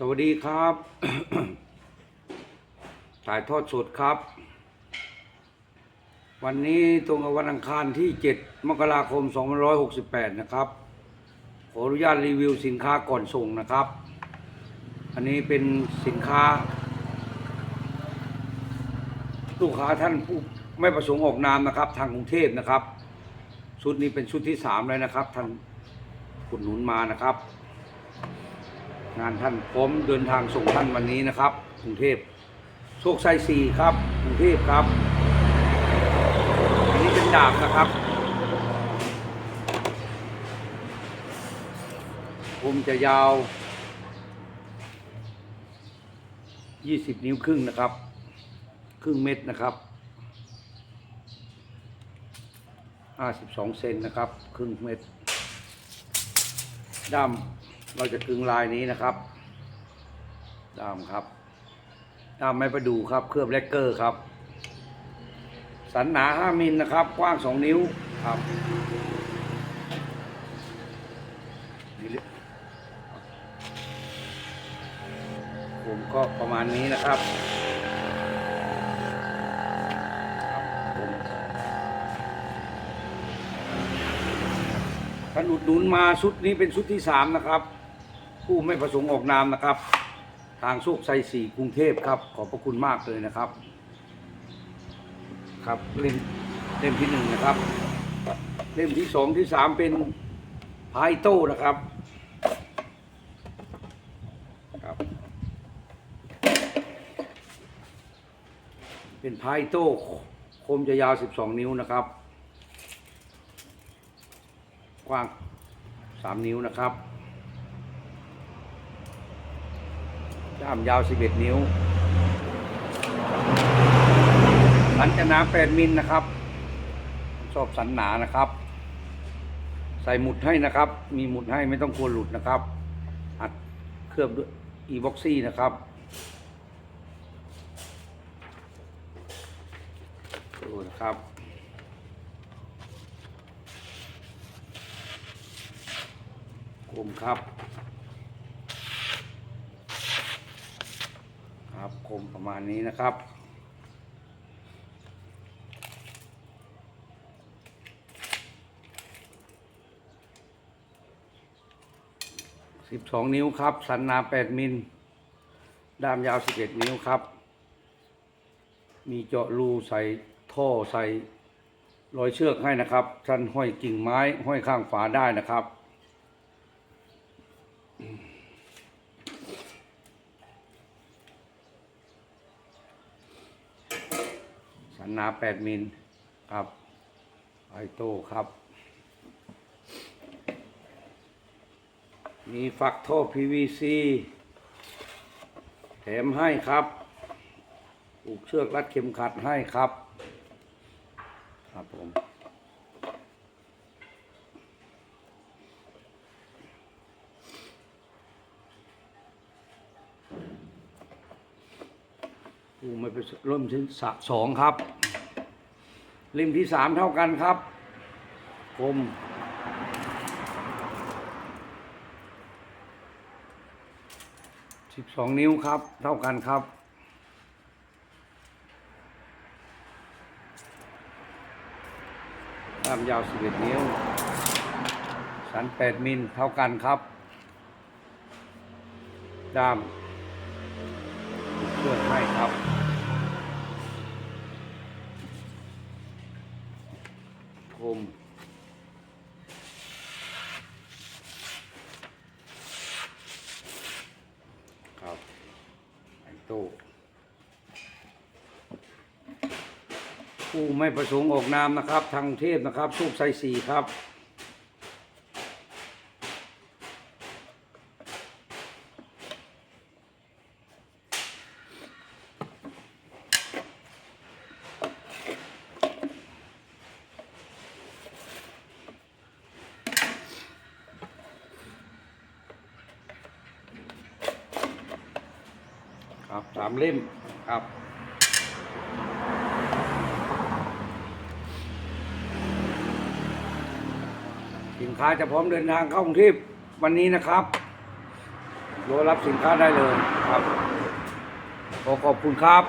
สวัสดีครับ ถ่ายทอดสดครับ วันนี้ตรงกับวันอังคารที่ 7 มกราคม 2568 นะครับ ขออนุญาตรีวิวสินค้าก่อนส่งนะครับ อันนี้เป็นสินค้า ลูกค้าท่านผู้ไม่ประสงค์ออกนามนะครับ ทางกรุงเทพนะครับ ชุดนี้เป็นชุดที่สามแล้วนะครับ ท่านขุดหนุนมานะครับ งานท่านพร้อมเดินทางส่งท่านวันนี้นะครับกรุงเทพโชคชัยสี่ครับกรุงเทพครับ อันนี้เป็นดาบนะครับผมจะยาว 20 นิ้วครึ่งนะครับ ครึ่งเม็ดนะครับ 52 เซนนะครับ ครึ่งเม็ดด้าม เราจะกึงลายนี้นะครับ ด้ามครับ ด้ามไม้ประดูครับ เคลือบแลกเกอร์ครับ สันหนา5มิลนะครับ กว้าง2นิ้วครับผมก็ประมาณนี้นะครับครับผมท่านอุดหนุนมาชุดนี้เป็นชุดที่สามนะครับ ผู้ไม่ประสงค์ออกนามนะครับ ทางโชคชัยสี่กรุงเทพครับ ขอบพระคุณมากเลยนะครับ ครับเล่มเล่มที่หนึ่งนะครับ เล่มที่สองที่สามเป็นพายโต้นะครับครับเป็นพายโต้คมจะยาว 12 นิ้วนะครับ กว้าง 3 นิ้วนะครับ ด้ามยาว 11 นิ้ว สันจะหนา8มิลนะครับ ชอบสันหนานะครับ ใส่หมุดให้นะครับ มีหมุดให้ไม่ต้องกลัวหลุดนะครับ อัดเคลือบด้วยอีบ็อกซี่นะครับดูนะครับกลมครับ คมประมาณนี้นะครับ สิบสองนิ้วครับ สันนาแปดมิล ด้ามยาวสิบเอ็ดนิ้วครับ มีเจาะรูใส่ท่อใส่รอยเชือกให้นะครับท่านห้อยกิ่งไม้ห้อยข้างฝาได้นะครับ สันนาแปดมิลครับไอโต้ครับ มีฝักท่อ PVC แถมให้ครับ อุกเชือกรัดเข็มขัดให้ครับ ครับผม ผู้ไม่ไปเริ่มที่สสองครับ ริมที่สามเท่ากันครับคมสิบสองนิ้วครับ เท่ากันครับด้ามยาวสิบเอ็ดนิ้ว สันแปดมิล เท่ากันครับ ด้าม เชือกให้ครับ คม ครับไอโต้ผู้ไม่ประสงค์ออกนามนะครับ ทางเทพนะครับโชคชัยสี่ครับ ครับสามเล่มครับสินค้าจะพร้อมเดินทางเข้ากรุงเทพวันนี้นะครับรอรับสินค้าได้เลยครับ ขอขอบคุณครับ